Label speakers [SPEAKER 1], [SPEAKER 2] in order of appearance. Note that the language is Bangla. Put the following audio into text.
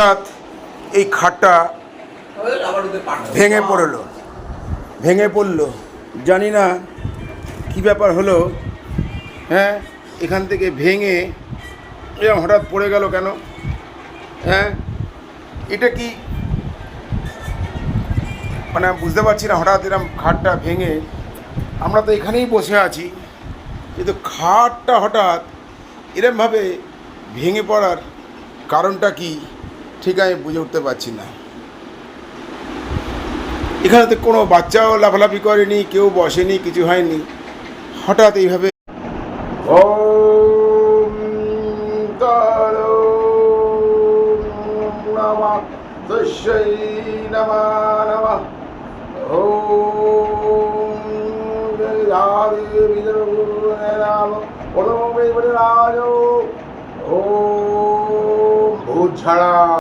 [SPEAKER 1] হঠাৎ এই খাটটা ভেঙে পড়ল। ভেঙে পড়ল। জানি না কী ব্যাপার হলো। হ্যাঁ এখান থেকে ভেঙে এরকম হঠাৎ পড়ে গেল কেন? হ্যাঁ এটা কি? মানে বুঝতে পারছি না, হঠাৎ এরকম খাটটা ভেঙে আমরা তো এখানেই বসে আছি। কিন্তু খাটটা হঠাৎ এরমভাবে ভেঙে পড়ার কারণটা কি? ঠিক আমি বুঝে উঠতে পারছি না। এখানে তো কোনো বাচ্চাও লাফালাফি করেনি, কেউ বসেনি, কিছু হয়নি। হঠাৎ এইভাবে বিদ্রোহ ওম ভূত ছাড়া